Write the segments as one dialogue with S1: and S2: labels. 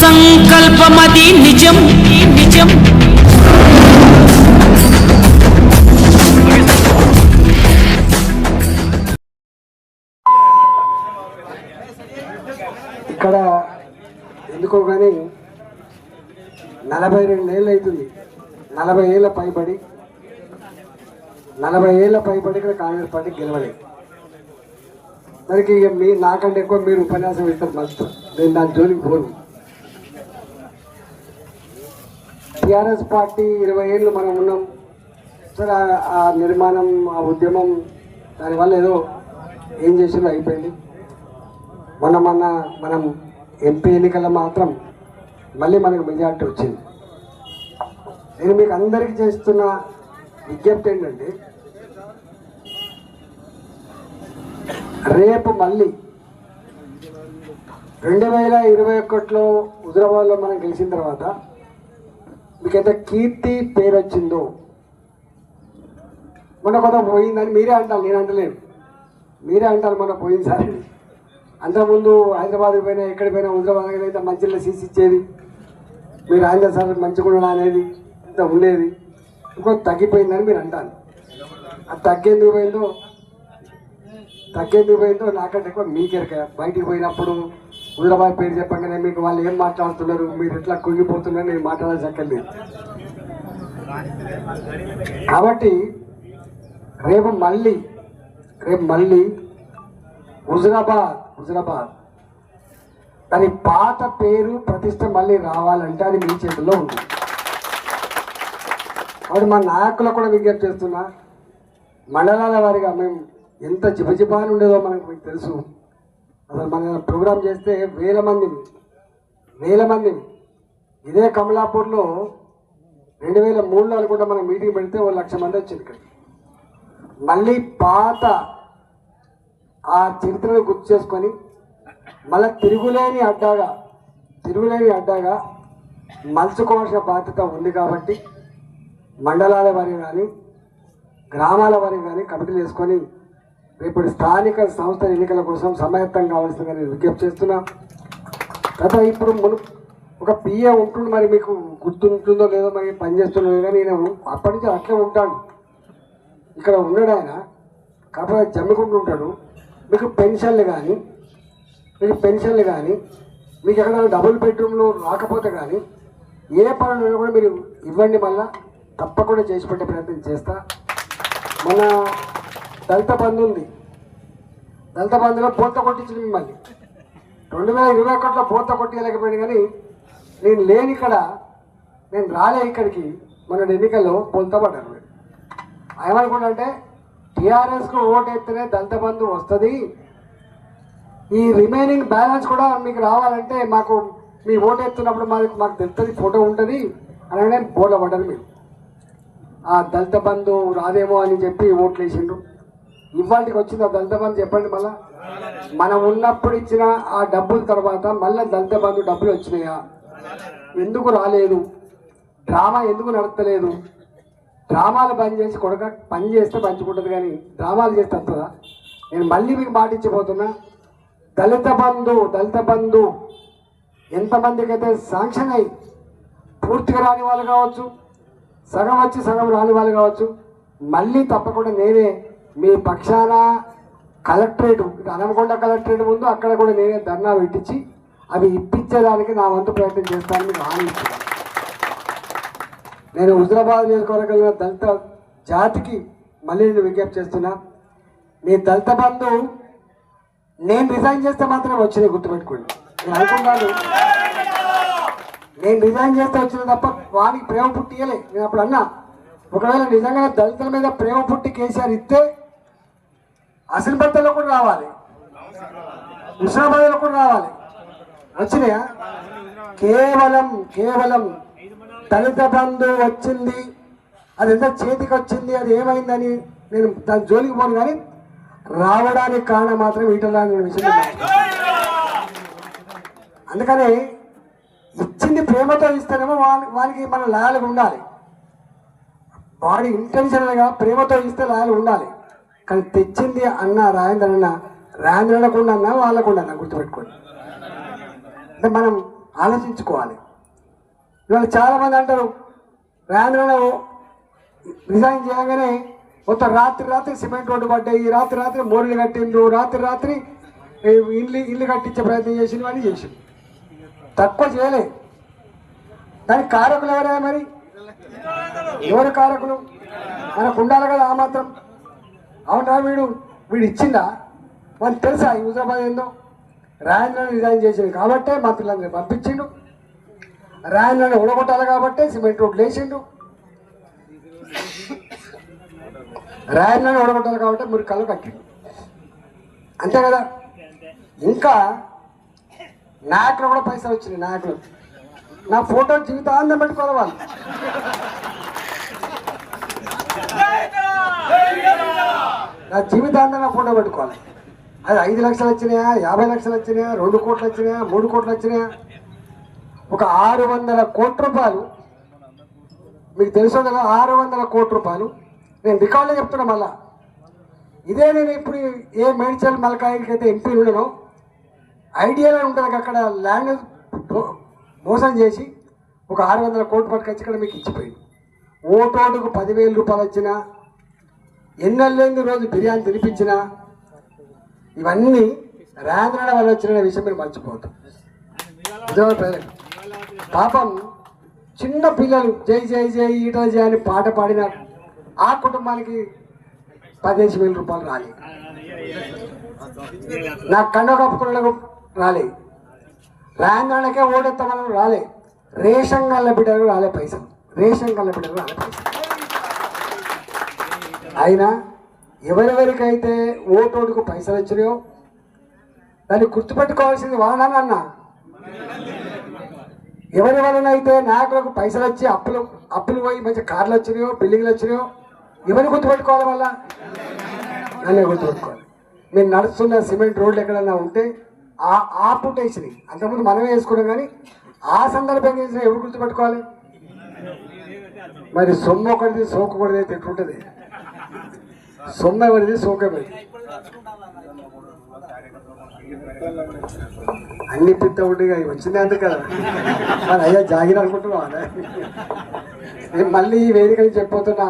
S1: సంకల్పమది నిజం నిజం.
S2: ఇక్కడ ఎందుకో కానీ నలభై రెండేళ్ళు అవుతుంది నలభై ఏళ్ళ పైబడి నలభై ఏళ్ళ పైబడి ఇక్కడ కాంగ్రెస్ పార్టీ గెలవలేదు. దానికి ఇక మీ నాకంటే ఎక్కువ మీరు ఉపన్యాసం ఇస్తారు మస్తు. నేను దాని జోలికి పోను. టిఆర్ఎస్ పార్టీ ఇరవై ఏళ్ళు మనం ఉన్నాం. సరే ఆ- ఆ నిర్మాణం ఆ ఉద్యమం దానివల్ల ఏదో ఏం చేసిందో అయిపోయింది. మొన్న మొన్న మనం ఎంపీ ఎన్నికల్లో మాత్రం మళ్ళీ మనకు మెజార్టీ వచ్చింది. నేను మీకు అందరికీ చేస్తున్న విజ్ఞప్తి ఏంటంటే రేపు మళ్ళీ రెండు వేల ఇరవై ఒకటిలో హుజరాబాద్లో మనం గెలిచిన తర్వాత మీకు ఎంత కీర్తి పేరు వచ్చిందో మొన్న కొంత పోయిందని మీరే అంటారు నేను అంటలేను. మీరే అంటారు మొన్న పోయింది సార్ అంతకుముందు హైదరాబాద్కి పోయినా ఎక్కడ పోయినా హుజరాబాద్ అయితే మంచిగా సీసీ ఇచ్చేది. మీరు ఆంధ్ర సార్ మంచిగా ఉండడం అనేది ఇంత ఉండేది. ఇంకో తగ్గిపోయిందని మీరు అంటారు. అది తగ్గేందుకు పోయిందో? తగ్గేందుకు పోయిందో నాకంటే ఎక్కువ మీకెరక బయటికి పోయినప్పుడు హుజరాబాద్ పేరు చెప్పగానే మీకు వాళ్ళు ఏం మాట్లాడుతున్నారు? మీరు ఎట్లా కుంగిపోతున్నారు? నేను మాట్లాడాల్సి అక్కర్లేదు కాబట్టి రేపు మళ్ళీ రేపు మళ్ళీ హుజరాబాద్ హుజరాబాద్. దాని పాత పేరు ప్రతిష్ట మళ్ళీ రావాలంటే అది మీ చేతుల్లో ఉంది. కాబట్టి మా నాయకులకు కూడా విజ్ఞప్తి చేస్తున్నా మండలాల వారిగా మేము ఎంత జిబజిబాని ఉండేదో మనకు మీకు తెలుసు. అసలు మన ప్రోగ్రామ్ చేస్తే వేల మందిని వేల మందిని. ఇదే కమలాపూర్లో రెండు వేల మూడులో అనుకుంటా మనం మీటింగ్ పెడితే ఓ లక్ష మంది వచ్చింది ఇక్కడ. మళ్ళీ పాత ఆ చరిత్రను గుర్తు చేసుకొని మళ్ళీ తిరుగులేని అడ్డాగా తిరుగులేని అడ్డాగా మలుచుకోవాల్సిన బాధ్యత ఉంది కాబట్టి మండలాల వారి కానీ గ్రామాల వారి కానీ కమిటీలు వేసుకొని రేపు స్థానిక సంస్థల ఎన్నికల కోసం సమాయత్తం కావాల్సిందిగా నేను విజ్ఞప్తి చేస్తున్నా. గత ఇప్పుడు మును ఒక పిఏ ఉంటుంది మరి మీకు గుర్తుంటుందో లేదో మరి పనిచేస్తుండో కానీ నేను అప్పటి నుంచి అట్లే ఉంటాను ఇక్కడ ఉన్నాడు ఆయన. కాకపోతే జమ్మికుంటూ ఉంటాడు. మీకు పెన్షన్లు కానీ మీకు పెన్షన్లు కానీ మీకు ఎక్కడైనా డబుల్ బెడ్రూమ్లు రాకపోతే కానీ ఏ పనులు కూడా మీరు ఇవ్వండి మళ్ళా. తప్పకుండా చేసి పెట్టే ప్రయత్నం చేస్తా. మన దళిత బంధు ఉంది. దళిత బంధులో పూత కొట్టించింది మిమ్మల్ని. రెండు వేల ఇరవై ఒకటిలో పూత కొట్టలేకపోయింది కానీ నేను లేని ఇక్కడ నేను రాలే ఇక్కడికి. మన ఎన్నికల్లో పోల్తా పడ్డాను మీరు ఏమనుకుంటే టీఆర్ఎస్కు ఓటు ఎత్తేనే దళిత బంధు వస్తుంది. ఈ రిమైనింగ్ బ్యాలెన్స్ కూడా మీకు రావాలంటే మాకు మీ ఓటు ఎత్తున్నప్పుడు మాకు మాకు తెలుస్తుంది ఫోటో ఉంటుంది అని నేను. బోర్ల పడ్డాను మీరు ఆ దళిత బంధు రాదేమో అని చెప్పి ఓట్లు వేసిండ్రు. ఇవాళకి వచ్చిన దళిత బంధు చెప్పండి మళ్ళా? మనం ఉన్నప్పుడు ఇచ్చిన ఆ డబ్బుల తర్వాత మళ్ళీ దళిత బంధు డబ్బులు వచ్చినాయా? ఎందుకు రాలేదు? డ్రామా ఎందుకు నడతలేదు డ్రామాలు బంద్ చేసి కొడక పని చేస్తే పంచుకుంటుంది కానీ డ్రామాలు చేస్తే వస్తుందా? నేను మళ్ళీ మీకు మాట ఇచ్చిపోతున్నా. దళిత బంధు దళిత బంధు ఎంతమందికి అయితే శాంక్షన్ అయ్యి పూర్తిగా రాని వాళ్ళు కావచ్చు సగం వచ్చి సగం రాని వాళ్ళు కావచ్చు మళ్ళీ తప్పకుండా నేనే మీ పక్షాన కలెక్టరేట్ హనమకొండ కలెక్టరేట్ ముందు అక్కడ కూడా నేనే ధర్నా పెట్టించి అవి ఇప్పించడానికి నా వంతు ప్రయత్నం చేస్తానని మీకు హామీ నేను హుజరాబాద్ నియోజకవర్గంలో దళిత జాతికి మళ్ళీ నేను విజ్ఞప్తి చేస్తున్నా. మీ దళిత బంధు నేను రిజైన్ చేస్తే మాత్రమే వచ్చినాయి గుర్తుపెట్టుకోండి. నేను అనుకున్నాను నేను రిజైన్ చేస్తే వచ్చిన తప్ప వానికి ప్రేమ పుట్టియలే. నేను అప్పుడు అన్నా ఒకవేళ నిజంగా దళితుల మీద ప్రేమ పుట్టి కేసీఆర్ ఇస్తే అసలు కూడా రావాలి. హుస్నాబాద్లో కూడా రావాలి. వచ్చినాయా? కేవలం కేవలం దళిత బంధు వచ్చింది అది ఎంత చేతికి వచ్చింది అది ఏమైందని నేను దాని జోలికి పోను కానీ రావడానికి కారణం మాత్రం వీటిలో విషయం అందుకని ఇచ్చింది ప్రేమతో ఇస్తేనేమో వాళ్ళ వానికి మన లాయలుగా ఉండాలి. వాడి ఇంటెన్షనల్గా ప్రేమతో ఇస్తే రాయలు ఉండాలి. కానీ తెచ్చింది అన్న రాయంద్ర అన్న రాయంద్ర అన్న వాళ్ళకుండా అన్న గుర్తుపెట్టుకోండి. అంటే మనం ఆలోచించుకోవాలి. ఇవాళ చాలామంది అంటారు రాంధ్రలో రిజైన్ చేయగానే మొత్తం రాత్రి రాత్రి సిమెంట్ రోడ్డు పడ్డాయి రాత్రి రాత్రి మోరీలు కట్టిండ్రు రాత్రి రాత్రి ఇల్లు ఇల్లు కట్టించే ప్రయత్నం చేసిండు అని చేసిండు తక్కువ చేయలే. దానికి కారకులు ఎవరే మరి ఎవరు కారకులు? మనకు ఉండాలి కదా ఆ మాత్రం. అవునా వీడు? వీడు ఇచ్చిందా? మనకు తెలుసా ఈ హుజరాబాద్ ఏందో? రాయంద్రాన్ని రిజైన్ చేసిండు కాబట్టే మంత్రులందరినీ పంపించిండు. రాయంద్రాన్ని ఉడగొట్టాలి కాబట్టే సిమెంట్ రోడ్లు వేసిండు. రాయంద్రాన్ని ఉడగొట్టాలి కాబట్టి మీరు కళ్ళు కట్టిండు. అంతే కదా? ఇంకా నాయకులు కూడా పైసలు వచ్చినాయి నాయకులు నా ఫోటో జీవితాంతం పెట్టుకోవాలి. వాళ్ళు నా జీవితాంతం నా ఫోటో పెట్టుకోవాలి. అది ఐదు లక్షలు వచ్చినాయా యాభై లక్షలు వచ్చినాయా రెండు కోట్లు వచ్చినాయా మూడు కోట్లు వచ్చినాయా? ఒక ఆరు వందల కోట్ల రూపాయలు. మీకు తెలుసు కదా ఆరు వందల కోట్ల రూపాయలు. నేను రికార్డులో చెప్తున్నా మళ్ళా. ఇదే నేను ఇప్పుడు ఏ మేడ్చల్ మలకాయకి అయితే ఎంపీ ఉండను ఐడియాలో ఉంటుంది అక్కడ ల్యాండ్ మోసం చేసి ఒక ఆరు వందల కోట్లు పట్టుకొచ్చి ఇక్కడ మీకు ఇచ్చిపోయింది. ఓటోటుకు పదివేల రూపాయలు వచ్చినా ఎన్నెళ్ళేంది రోజు బిర్యానీ తినిపించినా ఇవన్నీ రాంద్రణ వల్ల వచ్చిన విషయం మీరు మర్చిపోతాం పాపం చిన్న పిల్లలు జై జై జై ఈట జై అని పాట పాడిన ఆ కుటుంబానికి పదిహేను వేల రూపాయలు రాలేదు. నా కండ కప్పుకున్నకు రాలే రాంద్రణకే ఓడెత్తమని రాలే. రేషన్ గల్ల బిడ్డలకు రాలే పైసలు. రేషన్ గల్ల బిడ్డలకు రాలే పైసలు. అయినా ఎవరెవరికైతే ఓటోడుకు పైసలు వచ్చినాయో దాన్ని గుర్తుపెట్టుకోవాల్సింది వాళ్ళనన్న ఎవరి వలనైతే నాయకులకు పైసలు వచ్చి అప్పులు అప్పులు పోయి మంచి కార్లు వచ్చినాయో బిల్డింగ్లు వచ్చినాయో ఎవరిని గుర్తుపెట్టుకోవాలి వల్ల నన్నే గుర్తుపెట్టుకోవాలి. మీరు నడుస్తున్న సిమెంట్ రోడ్లు ఎక్కడన్నా ఉంటే ఆ ఆ పుట్ట వేసినాయి అంతకుముందు మనమే వేసుకున్నాం కానీ ఆ సందర్భంగా వేసిన ఎవరు గుర్తుపెట్టుకోవాలి? మరి సొమ్ము ఒకటిది సోకు అయితే ఎట్లుంటుంది? సొమ్ము ఎవరిది సోకు అన్ని పిత్త ఉండిగా వచ్చింది అంతే కదా. మరి అయ్యా జాగిరి అనుకుంటున్నావా? నేను మళ్ళీ ఈ వేదికని చెప్పబోతున్నా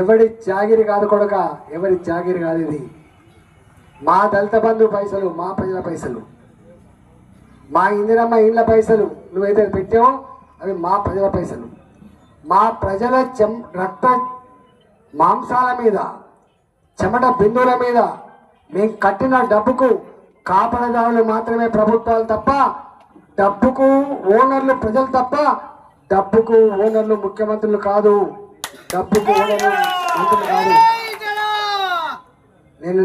S2: ఎవడి జాగిరి కాదు కొడక ఎవడి జాగిరి కాదు ఇది. మా దళిత బంధు పైసలు మా ప్రజల పైసలు. మా ఇందిరమ్మ ఇండ్ల పైసలు నువ్వైతే పెట్టావో అవి మా ప్రజల పైసలు. మా ప్రజల చెం రక్త మాంసాల మీద చెమట బిందువుల మీద మేము కట్టిన డబ్బుకు కాపలదారులు మాత్రమే ప్రభుత్వాలు తప్ప డబ్బుకు ఓనర్లు ప్రజలు తప్ప డబ్బుకు ఓనర్లు ముఖ్యమంత్రులు కాదు. డబ్బుకు ఓనర్లు మంత్రులు కాదు. నేను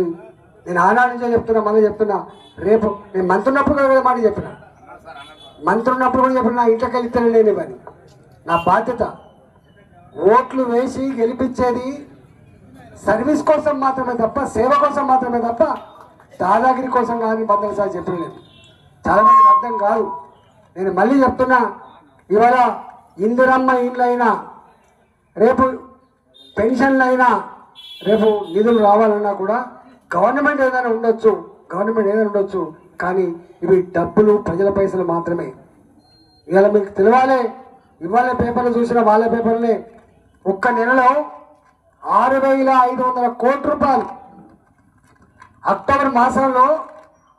S2: నేను ఆనాడు నుంచే చెప్తున్నా మళ్ళీ చెప్తున్నా. రేపు నేను మంత్రి ఉన్నప్పుడు కూడా మాట చెప్పిన. మంత్రి ఉన్నప్పుడు కూడా చెప్పిన నా ఇంట్లోకి వెళ్తాను నేను ఇవన్నీ నా బాధ్యత. ఓట్లు వేసి గెలిపించేది సర్వీస్ కోసం మాత్రమే తప్ప సేవ కోసం మాత్రమే తప్ప దాదాగిరి కోసం కానీ భద్రత సార్ చెప్పిన నేను. చాలా మందికి అర్థం కాదు. నేను మళ్ళీ చెప్తున్నా ఇవాళ ఇందిరమ్మ ఇండ్లైనా రేపు పెన్షన్లు అయినా రేపు నిధులు రావాలన్నా కూడా గవర్నమెంట్ ఏదైనా ఉండొచ్చు గవర్నమెంట్ ఏదైనా ఉండొచ్చు కానీ ఇవి డబ్బులు ప్రజల పైసలు మాత్రమే. ఇవాళ మీకు తెలవాలి ఇవాళ పేపర్లు చూసిన వాళ్ళ పేపర్లే. ఒక్క నెలలో ఆరు వేల ఐదు వందల కోట్ల రూపాయలు. అక్టోబర్ మాసంలో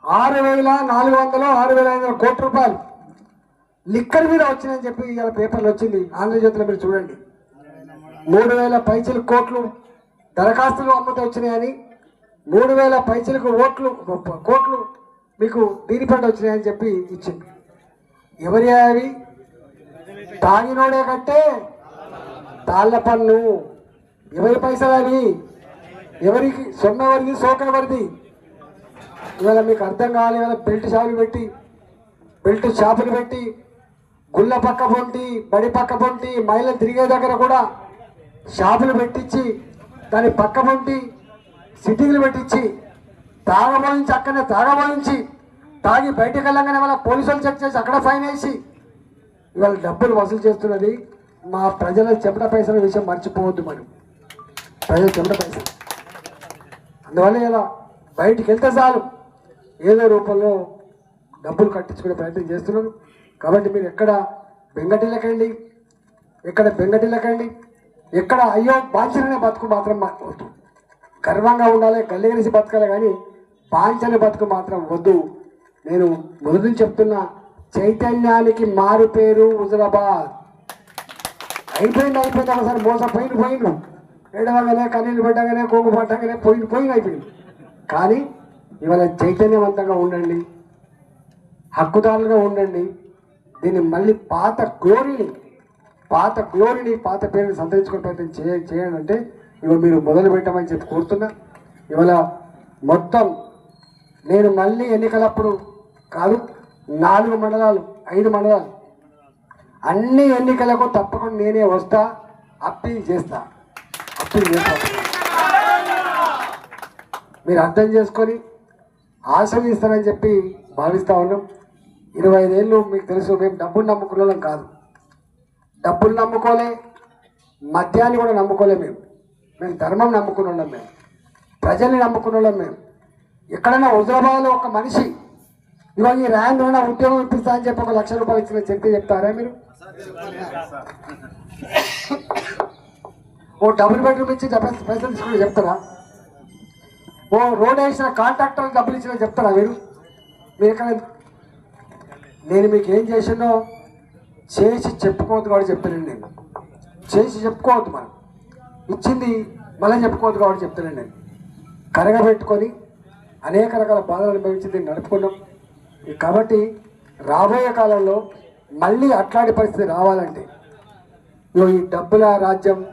S2: ఆరు వేల నాలుగు వందలు ఆరు వేల ఐదు వందల కోట్ల రూపాయలు. లిక్కర్ మీద వచ్చినాయని చెప్పి ఇవాళ పేపర్లు వచ్చింది. ఆంధ్రజ్యోతిలో మీరు చూడండి. మూడు వేల పైసలు కోట్లు దరఖాస్తులు అమ్మతో వచ్చినాయని మూడు వేల పైసలకు ఓట్లు కోట్లు మీకు దీనిపంట వచ్చినాయని చెప్పి ఇచ్చింది. ఎవరి అవి? తాగినోడే కట్టే తాళ్ళ పన్ను ఎవరి పైసలు అవి? ఎవరికి సొమ్ము ఎవరిది సోక ఎవరిది? ఇవాళ మీకు అర్థం కావాలి ఇవాళ బెల్ట్ షాపులు పెట్టి బెల్ట్ షాపులు పెట్టి గుళ్ళ పక్క పొంటి బడి పక్క పొంటి మహిళలు తిరిగే దగ్గర కూడా షాపులు పెట్టించి దాని పక్క పొంటి సిట్టింగ్లు పెట్టించి తాగబోయించి అక్కడనే తాగబోయించి తాగి బయటకు వెళ్ళంగానే వాళ్ళ పోలీసులు చెక్ చేసి అక్కడ ఫైన్ వేసి ఇవాళ డబ్బులు వసూలు చేస్తున్నది మా ప్రజల చెమట పైసల విషయం మర్చిపోవద్దు మనం. ప్రజల చెమట పైసలు. అందువల్ల ఇలా బయటికి వెళ్తే చాలు. ఏదో రూపంలో డబ్బులు కట్టించుకునే ప్రయత్నం చేస్తున్నారు కాబట్టి మీరు ఎక్కడ బెంగటిల్లకండి ఎక్కడ బెంగటిల్లకండి ఎక్కడ అయ్యో బాధ్యతనే బతుకు మాత్రం మాట్లాడుతుంది గర్వంగా ఉండాలి గల్లిగలిసి బతకాలి కానీ పాంచని బతుకు మాత్రం వద్దు. నేను మొదలు చెప్తున్నా చైతన్యానికి మారు పేరు హుజరాబాద్. అయిపోయింది అయిపోయింది ఒకసారి మోసపోయింది పోయిండు ఏడవగానే కన్నీళ్ళు పెట్టగానే కొంగు పట్టగానే పోయింది పోయింది అయిపోయింది. కానీ ఇవాళ చైతన్యవంతంగా ఉండండి హక్కుదారులుగా ఉండండి. దీన్ని మళ్ళీ పాత గ్లోరీని పాత గ్లోరీని పాత పేరుని సంతరించుకునే ప్రయత్నం చేయాలంటే చేయండి ఇవాళ మీరు మొదలు పెట్టమని చెప్పి కోరుతున్నా. ఇవాళ మొత్తం నేను మళ్ళీ ఎన్నికలప్పుడు కాదు నాలుగు మండలాలు ఐదు మండలాలు. అన్ని ఎన్నికలకు తప్పకుండా నేనే వస్తా అప్పీల్ చేస్తా. అప్పీల్ చేస్తా. మీరు అర్థం చేసుకొని ఆశ్రమిస్తారని చెప్పి భావిస్తా ఉన్నాం. ఇరవై ఐదేళ్ళు మీకు తెలుసు మేము డబ్బులు నమ్ముకునే కాదు. డబ్బులు నమ్ముకోలే మద్యాన్ని కూడా నమ్ముకోలే మేము. మేము ధర్మం నమ్ముకుని ఉన్నాం మేము. ప్రజల్ని నమ్ముకుని వాళ్ళం మేము. ఎక్కడైనా హుజరాబాద్లో ఒక మనిషి ఇవాళ ఈ ర్యాంక్ ఉద్యోగం ఇప్పిస్తా అని చెప్పి ఒక లక్ష రూపాయలు ఇచ్చిన చెప్తే చెప్తారా మీరు? ఓ డబుల్ బెడ్రూమ్ ఇచ్చి డబ్బులు పైసలు తీసుకుని చెప్తారా? ఓ రోడ్ వేసిన కాంట్రాక్టర్ డబ్బులు ఇచ్చిన చెప్తారా మీరు? మీరు ఎక్కడ నేను మీకు ఏం చేసినో చేసి చెప్పుకోవద్దు కూడా చెప్తానండి నేను. చేసి చెప్పుకోవద్దు మనం. ఇచ్చింది మళ్ళీ చెప్పుకోవద్దు కాబట్టి చెప్తానండి నేను. కరగబెట్టుకొని అనేక రకాల బాధలు అనుభవించి దీన్ని నడుపుకున్నాం. కాబట్టి రాబోయే కాలంలో మళ్ళీ అట్లాంటి పరిస్థితి రావాలంటే ఇగో ఈ డబ్బుల రాజ్యం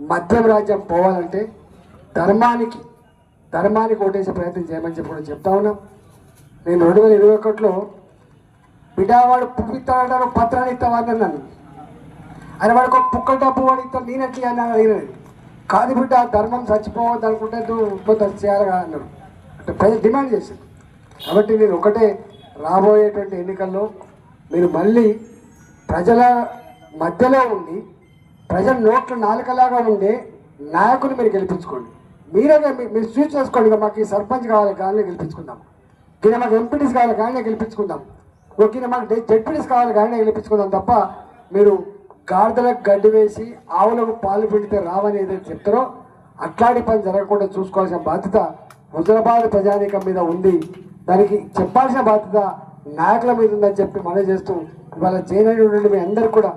S2: మద్యం రాజ్యం పోవాలంటే ధర్మానికి ధర్మానికి ఓటేసే ప్రయత్నం చేయమని చెప్పి కూడా చెప్తా ఉన్నాం. నేను రెండు వేల ఇరవై ఒకటిలో బిడ్డవాడు పువ్వు పత్రాన్ని ఇస్తావాడు నన్ను. అని వాడికి ఒక పుక్క డబ్బు వాడు ఇస్తాను నేనెట్లా అని అడిగినది కాదు బిడ్డ ధర్మం చచ్చిపోవద్దు అనుకుంటే ఉత్పత్తి చేయాలి కదా అన్నారు. అంటే ప్రజలు డిమాండ్ చేశారు. కాబట్టి నేను ఒకటే రాబోయేటువంటి ఎన్నికల్లో మీరు మళ్ళీ ప్రజల మధ్యలో ఉండి ప్రజల నోట్ల నాలుకలాగా ఉండే నాయకుని మీరు గెలిపించుకోండి. మీరే మీరు చూస్ చేసుకోండి ఇక మాకు ఈ సర్పంచ్ కావాలి కానీ గెలిపించుకుందాం. కింద మాకు ఎంపీటీస్ కావాలి కానీ గెలిపించుకుందాం. కింద మాకు జెడ్పీటీస్ కావాలి కానీ గెలిపించుకుందాం తప్ప మీరు గాడిదలకు గడ్డి వేసి ఆవులకు పాలు పెడితే రావని ఏదైతే చెప్తారో అట్లాంటి పని జరగకుండా చూసుకోవాల్సిన బాధ్యత హుజరాబాద్ ప్రజానీకం మీద ఉంది. దానికి చెప్పాల్సిన బాధ్యత నాయకుల మీద ఉందని చెప్పి మనం చేస్తూ ఇవాళ చేయనటువంటి నుండి మీ అందరు కూడా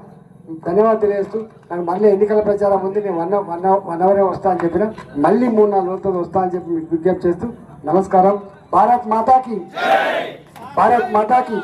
S2: ధన్యవాదాలు తెలియజేస్తూ నాకు మళ్ళీ ఎన్నికల ప్రచారం ఉంది. నేను వన్ వన్ వన్ అవరే వస్తా అని చెప్పిన మళ్ళీ మూడు నాలుగు రోజులతో వస్తా అని చెప్పి మీకు విజ్ఞప్తి చేస్తూ నమస్కారం. భారత్ మాతాకి భారత్ మాతాకి